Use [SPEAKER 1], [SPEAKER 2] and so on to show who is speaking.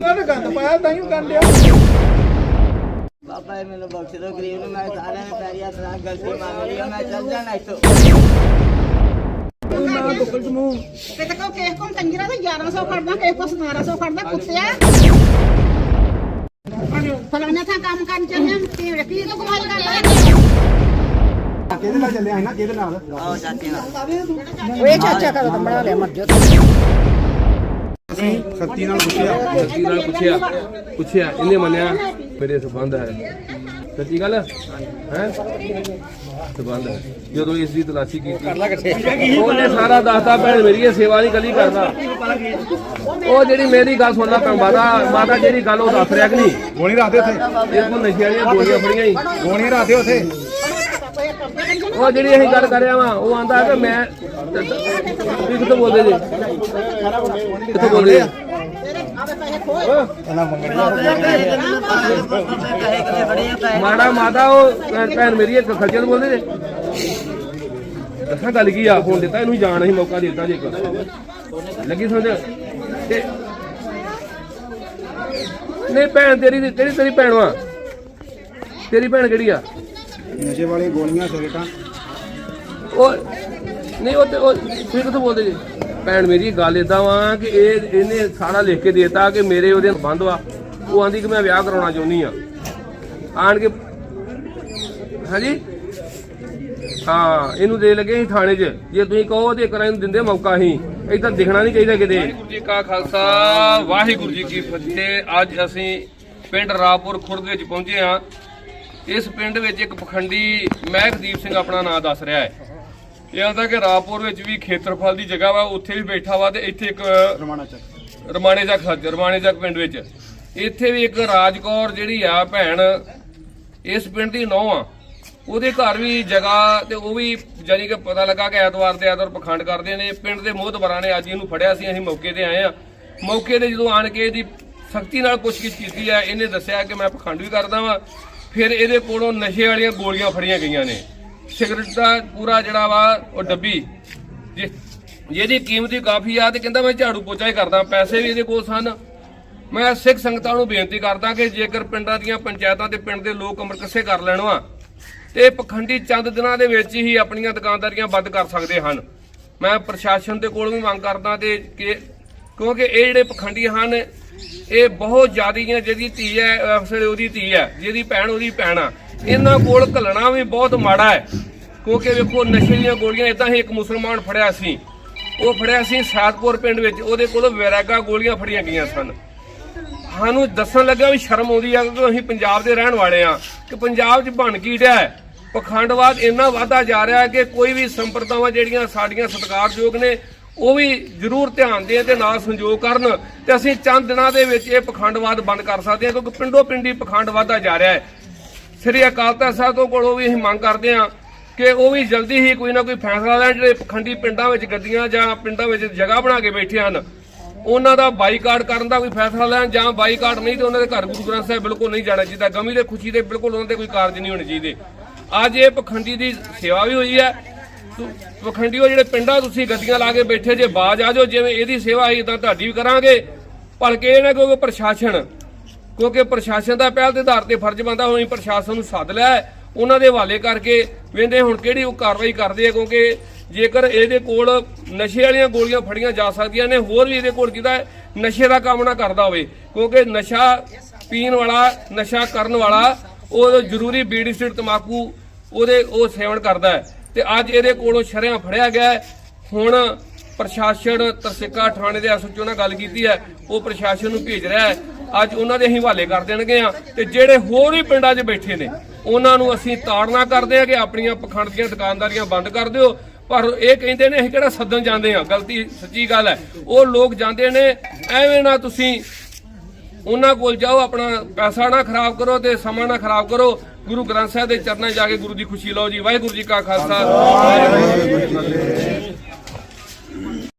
[SPEAKER 1] ਉਹਨੇ ਗੰਦ ਪਾਇਆ ਤਾਂ ਹੀ ਕਰਨ ਡਿਆ
[SPEAKER 2] ਬਾਬਾ ਇਹ ਮੈਨੂੰ ਬਖਸ਼ ਦਿਓ ਗਰੀਬ ਨੂੰ ਮੈਂ ਸਾਰਿਆਂ ਨੇ ਪੈਰੀ ਹੱਥ ਨਾਲ ਗਲਤੀ ਮੰਗ ਲਈ ਆ, ਮੈਂ ਚੱਲ ਜਾਣਾ ਇੱਥੋਂ।
[SPEAKER 1] ਨਾ ਬੁੱਕਲ ਚ ਮੂੰਹ
[SPEAKER 3] ਕਿਤੇ ਕੋ ਕਿਸੇ ਕੋਲ ਕੰਜਰਾ ਤੇ 1100 ਖੜਦਾ ਕਿਸੇ ਕੋਲ 1700 ਖੜਦਾ ਕੁੱਤਿਆ ਫਲਾਣੇ ਥਾਂ ਕੰਮ ਕਰਨ ਚੱਲੇ ਤੇ ਵੇਖੀ ਤੂੰ ਕਮਾਈ ਕਰਦਾ।
[SPEAKER 4] ਕਿਹਦੇ ਨਾਲ ਚੱਲਿਆ ਸੀ ਨਾ ਕਿਹਦੇ ਨਾਲ?
[SPEAKER 2] ਆਓ ਚਾਚੇ ਨਾਲ।
[SPEAKER 3] ਓਏ ਚਾਚਾ ਕਦੋਂ ਬਣਾ ਲਿਆ ਮਰ ਜਾ
[SPEAKER 4] ਸੱਤੀ ਨਾਲ ਪੁੱਛਿਆ।
[SPEAKER 5] ਸੱਚੀ ਨਾਲ ਪੁੱਛਿਆ। ਪੁੱਛਿਆ ਇਹਨੇ ਮੰਨਿਆ ਮੇਰੇ ਸਬੰਧ ਹੈ। ਸੱਚੀ ਗੱਲ? ਹੈ? ਸਬੰਧ ਹੈ। ਜਦੋਂ ਇਸ ਦੀ ਤਲਾਸ਼ੀ ਕੀਤੀ ਉਹਨੇ ਸਾਰਾ ਦੱਸਤਾ ਭੈਣ ਮੇਰੀ ਇਹ ਸੇਵਾ ਨਹੀਂ ਕੱਲੀ ਕਰਦਾ। ਉਹ ਜਿਹੜੀ ਮੇਰੀ ਗੱਲ ਸੁਣਨਾ ਪੈ ਮਾਤਾ ਮਾਤਾ ਜਿਹੜੀ ਗੱਲ ਉਹ ਦੱਸ ਰਿਹਾ ਕਿ ਨਹੀਂ?
[SPEAKER 4] ਗੋਲੀ ਰੱਖਦੇ ਉੱਥੇ।
[SPEAKER 5] ਇਹ ਕੋ ਨਸ਼ੇ ਵਾਲੀਆਂ ਗੋਲੀਆਂ ਫੜੀਆਂ ਹੀ।
[SPEAKER 4] ਗੋਲੀਆਂ ਰੱਖਦੇ ਉੱਥੇ।
[SPEAKER 5] ਉਹ ਜਿਹੜੀ ਅਸੀਂ ਗੱਲ ਕਰ ਰਿਹਾ ਵਾਂ, ਉਹ ਆਂਦਾ ਕਿ ਮੈਂ ਤੁਸੀਂ ਕਿੱਥੋਂ ਬੋਲਦੇ ਜੀ। ਕਿੱਥੋਂ ਬੋਲਦੇ ਆ। ਮਾੜਾ ਮਾਤਾ ਉਹ ਭੈਣ ਮੇਰੀ ਇੱਕ ਖਰਚੇ ਬੋਲਦੇ ਜੇ ਦੱਸਾਂ ਗੱਲ ਕੀ ਆ ਹੁਣ ਦਿੱਤਾ, ਇਹਨੂੰ ਜਾਣ ਅਸੀਂ ਮੌਕਾ ਦਿੱਤਾ ਜੇ ਇੱਕ। ਲੱਗੀ ਸਮਝ? ਤੇ ਨਹੀਂ, ਭੈਣ ਤੇਰੀ ਤੇਰੀ ਤੇਰੀ ਭੈਣ ਵਾ। ਤੇਰੀ ਭੈਣ ਕਿਹੜੀ ਆ?
[SPEAKER 4] ਨਸ਼ੇ ਵਾਲੀ ਗੋਲੀਆਂ, ਸਿਗਰਟਾਂ।
[SPEAKER 5] ਉਹ ਨਹੀਂ, ਉਹ ਤੇ ਉਹ ਤੁਸੀਂ ਕਿੱਥੋਂ ਬੋਲਦੇ ਜੀ? ਭੈਣ ਮੇਰੀ ਗੱਲ ਇਦਾਂ ਵਾ ਕਿ ਇਹ ਇਹਨੇ ਸਾਰਾ ਲਿਖ ਕੇ ਦੇਤਾ ਕਿ ਮੇਰੇ ਉਹਦੇ ਸੰਬੰਧ ਵਾ। ਉਹ ਆਂਦੀ ਕਿ ਮੈਂ ਵਿਆਹ ਕਰਾਉਣਾ ਚਾਹੁੰਦੀ ਆ। ਆਣ ਕੇ ਹਾਂਜੀ? ਹਾਂ, ਇਹਨੂੰ ਦੇ ਲੱਗੇ ਥਾਣੇ 'ਚ। ਜੇ ਤੁਸੀਂ ਕਹੋ ਤੇ ਕਰਾਂ ਇਹਨੂੰ ਦਿੰਦੇ ਮੌਕਾ ਹੀ ਇਦਾਂ ਦਿਖਣਾ ਨਹੀਂ ਚਾਹੀਦਾ ਕਿਤੇ। ਵਾਹਿਗੁਰੂ ਜੀ ਕਾ ਖਾਲਸਾ, ਵਾਹਿਗੁਰੂ ਜੀ ਕੀ ਫਤਿਹ। ਅੱਜ ਅਸੀਂ ਪਿੰਡ ਰਾਪੁਰ ਖੁਰਦ ਵਿੱਚ ਪਹੁੰਚੇ ਆ ਇਸ ਪਿੰਡ ਵਿੱਚ ਇੱਕ ਪਖੰਡੀ ਮਹਿਕਦੀਪ ਸਿੰਘ ਆਪਣਾ ਨਾਮ ਦੱਸ ਰਿਹਾ ਹੈ। ਇਹ ਆਂਦਾ ਕਿ ਰਾਪੁਰ ਵਿੱਚ ਵੀ ਖੇਤਰਫਲ ਦੀ ਜਗ੍ਹਾ ਵਾ ਉੱਥੇ ਵੀ ਬੈਠਾ ਵਾ ਤੇ ਇੱਥੇ ਇੱਕ
[SPEAKER 4] ਰਮਾਣਾ ਚੱਕ।
[SPEAKER 5] ਰਮਾਣੇ ਚੱਕ ਸੱਜ ਰਮਾਣੇ ਚੱਕ ਪਿੰਡ ਵਿੱਚ। ਇੱਥੇ ਵੀ ਇੱਕ ਰਾਜਕੌਰ ਜਿਹੜੀ ਆ ਭੈਣ ਇਸ ਪਿੰਡ ਦੀ ਨੌਂ ਆ। ਉਹਦੇ ਘਰ ਵੀ ਜਗ੍ਹਾ ਤੇ ਉਹ ਵੀ ਜਾਨੀ ਕਿ ਪਤਾ ਲੱਗਾ ਕਿ ਐਤਵਾਰ ਦੇ ਐਤਵਾਰ ਪਖੰਡ ਕਰਦੇ ਨੇ। ਪਿੰਡ ਦੇ ਮੋਹਤਬਰਾਂ ਨੇ ਅੱਜ ਇਹਨੂੰ ਫੜਿਆ ਸੀ ਅਸੀਂ ਮੌਕੇ ਤੇ ਆਏ ਆ। ਮੌਕੇ ਤੇ ਜਦੋਂ ਆਣ ਕੇ ਇਹਦੀ ਸਖਤੀ ਨਾਲ ਪੁੱਛਗਿੱਛ ਕੀਤੀ ਆ ਇਹਨੇ ਦੱਸਿਆ ਕਿ ਮੈਂ ਪਖੰਡ ਵੀ ਕਰਦਾ ਵਾਂ। ਫਿਰ ਇਹਦੇ ਕੋਲੋਂ ਨਸ਼ੇ ਵਾਲੀਆਂ ਗੋਲੀਆਂ ਫੜੀਆਂ ਗਈਆਂ ਨੇ। ਸਿਗਰਟ ਦਾ ਪੂਰਾ ਜਿਹੜਾ ਵਾ ਉਹ ਡੱਬੀ। ਜਿ- ਜਿਹਦੀ ਕੀਮਤ ਹੀ ਕਾਫੀ ਆ ਤੇ ਕਹਿੰਦਾ ਮੈਂ ਝਾੜੂ ਪੋਚਾ ਹੀ ਕਰਦਾ, ਪੈਸੇ ਵੀ ਇਹਦੇ ਕੋਲ ਸਨ। ਮੈਂ ਸਿੱਖ ਸੰਗਤਾਂ ਨੂੰ ਬੇਨਤੀ ਕਰਦਾ ਕਿ ਜੇਕਰ ਪਿੰਡਾਂ ਦੀਆਂ ਪੰਚਾਇਤਾਂ ਤੇ ਪਿੰਡ ਦੇ ਲੋਕ ਅਮਰ ਕੱਸੇ ਕਰ ਲੈਣ ਵਾ, ਤੇ ਇਹ ਪਖੰਡੀ ਚੰਦ ਦਿਨਾਂ ਦੇ ਵਿੱਚ ਹੀ ਆਪਣੀਆਂ ਦੁਕਾਨਦਾਰੀਆਂ ਬੰਦ ਕਰ ਸਕਦੇ ਹਨ। ਮੈਂ ਪ੍ਰਸ਼ਾਸਨ ਦੇ ਕੋਲ ਵੀ ਮੰਗ ਕਰਦਾ ਤੇ ਕਿ ਕਿਉਂਕਿ ਇਹ ਜਿਹੜੇ ਪਖੰਡੀ ਹਨ, ਇਹ ਬਹੁਤ ਜ਼ਿਆਦੀਆਂ ਜਿਹਦੀ ਧੀ ਹੈ ਉਹਦੀ ਧੀ ਹੈ, ਜਿਹਦੀ ਭੈਣ ਉਹਦੀ ਭੈਣ ਆ। ਇਹਨਾਂ ਕੋਲ ਘੱਲਣਾ ਵੀ ਬਹੁਤ ਮਾੜਾ ਹੈ। ਕਿਉਂਕਿ ਵੇਖੋ, ਨਸ਼ੇ ਦੀਆਂ ਗੋਲੀਆਂ ਇਦਾਂ ਹੀ ਇੱਕ ਮੁਸਲਮਾਨ ਫੜਿਆ ਸੀ। ਉਹ ਫੜਿਆ ਸੀ ਸਾਦਪੁਰ ਪਿੰਡ ਵਿੱਚ। ਉਹਦੇ ਕੋਲ ਵੈਰਾਗਾ ਗੋਲੀਆਂ ਫੜੀਆਂ ਗਈਆਂ ਸਨ। ਸਾਨੂੰ ਦੱਸਣ ਲੱਗਾ ਵੀ ਸ਼ਰਮ ਆਉਂਦੀ ਆ ਕਿ ਅਸੀਂ ਪੰਜਾਬ ਦੇ ਰਹਿਣ ਵਾਲੇ ਆ। ਕਿ ਪੰਜਾਬ 'ਚ ਬਣ ਕੀ ਰਿਹਾ ਹੈ? ਪਖੰਡਵਾਦ ਇੰਨਾ ਵਾਧਾ ਜਾ ਰਿਹਾ ਹੈ ਕਿ ਕੋਈ ਵੀ ਸੰਪਰਦਾਵਾਂ ਜਿਹੜੀਆਂ ਸਾਡੀਆਂ ਸਤਿਕਾਰਯੋਗ ਨੇ, ਉਹ ਵੀ ਜ਼ਰੂਰ ਧਿਆਨ ਦੇਣ ਤੇ ਨਾਲ ਸੰਯੋਗ ਕਰਨ ਤੇ ਅਸੀਂ ਚੰਦ ਦਿਨਾਂ ਦੇ ਵਿੱਚ ਇਹ ਪਖੰਡਵਾਦ ਬੰਦ ਕਰ ਸਕਦੇ ਹਾਂ, ਕਿਉਂਕਿ ਪਿੰਡੋ ਪਿੰਡੀ ਪਖੰਡ ਵਾਧਾ ਜਾ ਰਿਹਾ ਹੈ। ਸ੍ਰੀ ਅਕਾਲ ਤਖਤ ਸਾਹਿਬ ਤੋਂ ਕੋਲੋਂ ਵੀ ਅਸੀਂ ਮੰਗ ਕਰਦੇ ਹਾਂ ਕਿ ਉਹ ਵੀ ਜਲਦੀ ਹੀ ਕੋਈ ਨਾ ਕੋਈ ਫੈਸਲਾ ਲੈਣ, ਜਿਹੜੇ ਪਖੰਡੀ ਪਿੰਡਾਂ ਵਿੱਚ ਗੱਡੀਆਂ ਜਾਂ ਪਿੰਡਾਂ ਵਿੱਚ ਜਗ੍ਹਾ ਬਣਾ ਕੇ ਬੈਠੇ ਹਨ, ਉਹਨਾਂ ਦਾ ਬਾਈਕਾਟ ਕਰਨ ਦਾ ਕੋਈ ਫੈਸਲਾ ਲੈਣ ਜਾਂ ਬਾਈਕਾਟ ਨਹੀਂ ਤੇ ਉਹਨਾਂ ਦੇ ਘਰ ਗੁਰੂ ਗ੍ਰੰਥ ਸਾਹਿਬ ਬਿਲਕੁਲ ਨਹੀਂ ਜਾਣਾ ਚਾਹੀਦਾ। ਗਮੀ ਦੇ ਖੁਸ਼ੀ ਦੇ ਬਿਲਕੁਲ ਉਹਨਾਂ ਦੇ ਕੋਈ ਕਾਰਜ ਨਹੀਂ ਹੋਣੇ ਚਾਹੀਦੇ। ਅੱਜ ਇਹ ਪਖੰਡੀ ਦੀ ਸੇਵਾ ਵੀ ਹੋਈ ਹੈ। ਤੁ- ਪਖੰਡੀਓ, ਜਿਹੜੇ ਪਿੰਡਾਂ ਤੁਸੀਂ ਗੱਡੀਆਂ ਲਾ ਕੇ ਬੈਠੇ ਜੇ, ਬਾਜ ਆ ਜਾਓ, ਜਿਵੇਂ ਇਹਦੀ ਸੇਵਾ ਹੈ ਤਾਂ ਤੁਹਾਡੀ ਵੀ ਕਰਾਂਗੇ। ਭਲਕੇ ਇਹ ਨਾ ਕਿਉਂਕਿ ਪ੍ਰਸ਼ਾਸਨ ਕਿਉਂਕਿ ਪ੍ਰਸ਼ਾਸਨ ਦਾ ਪਹਿਲ ਦੇ ਆਧਾਰ ਤੇ ਫਰਜ਼ ਬੰਦਾ ਹੋਣੀ ਪ੍ਰਸ਼ਾਸਨ ਨੂੰ ਸੱਦ ਲਿਆ ਉਹਨਾਂ ਦੇ ਹਵਾਲੇ ਕਰਕੇ ਵੇਂਦੇ ਹੁਣ ਕਿਹੜੀ ਉਹ ਕਾਰਵਾਈ ਕਰਦੇ ਆ, ਕਿਉਂਕਿ ਜੇਕਰ ਇਹਦੇ ਕੋਲ ਨਸ਼ੇ ਵਾਲੀਆਂ ਗੋਲੀਆਂ ਫੜੀਆਂ ਜਾ ਸਕਦੀਆਂ ਨੇ, ਹੋਰ ਵੀ ਇਹਦੇ ਕੋਲ ਕਿਦਾ ਨਸ਼ੇ ਦਾ ਕੰਮ ਨਾ ਕਰਦਾ ਹੋਵੇ, ਕਿਉਂਕਿ ਨਸ਼ਾ ਪੀਣ ਵਾਲਾ, ਨਸ਼ਾ ਕਰਨ ਵਾਲਾ, ਉਹ ਜ਼ਰੂਰੀ ਬੀੜੀ ਸਿਗਰਟ ਤਮਾਕੂ ਉਹਦੇ ਉਹ ਸੇਵਨ ਕਰਦਾ ਹੈ। ਤੇ ਅੱਜ ਇਹਦੇ ਕੋਲੋਂ ਸ਼ਰਿਆਂ ਫੜਿਆ ਗਿਆ ਹੁਣ ਪ੍ਰਸ਼ਾਸਨ ਤਰਸਿੱਕਾ ਥਾਣੇ ਦੇ ਐਸਓਚਓ ਨਾਲ ਗੱਲ ਕੀਤੀ ਹੈ, ਉਹ ਪ੍ਰਸ਼ਾਸਨ ਨੂੰ ਭੇਜ ਰਿਹਾ ਹੈ। ਅੱਜ ਉਹਨਾਂ ਦੇ ਅਸੀਂ ਹਵਾਲੇ ਕਰ ਦੇਣਗੇ ਆ। ਤੇ ਜਿਹੜੇ ਹੋਰ ਵੀ ਪਿੰਡਾਂ 'ਚ ਬੈਠੇ ਨੇ, ਉਹਨਾਂ ਨੂੰ ਅਸੀਂ ਤਾੜਨਾ ਕਰਦੇ ਆ ਕਿ ਆਪਣੀਆਂ ਪਖੰਡ ਦੀਆਂ ਦੁਕਾਨਦਾਰੀਆਂ ਬੰਦ ਕਰ ਦਿਓ। ਪਰ ਇਹ ਕਹਿੰਦੇ ਨੇ, ਅਸੀਂ ਕਿਹੜਾ ਸੱਦਣ ਜਾਂਦੇ ਆ? ਗਲਤੀ, ਸੱਚੀ ਗੱਲ ਹੈ। ਉਹ ਲੋਕ ਜਾਂਦੇ ਨੇ, ਐਵੇਂ ਨਾ ਤੁਸੀਂ ਉਹਨਾਂ ਕੋਲ ਜਾਓ, ਆਪਣਾ ਪੈਸਾ ਨਾ ਖਰਾਬ ਕਰੋ ਤੇ ਸਮਾਂ ਨਾ ਖਰਾਬ ਕਰੋ। ਗੁਰੂ ਗ੍ਰੰਥ ਸਾਹਿਬ ਦੇ ਚਰਨਾਂ ਜਾ ਕੇ ਗੁਰੂ ਦੀ ਖੁਸ਼ੀ ਲਓ ਜੀ। ਵਾਹਿਗੁਰੂ ਜੀ ਕਾ ਖਾਲਸਾ। ਵਾਹਿਗੁਰੂ ਜੀ ਕੀ ਫਤਿਹ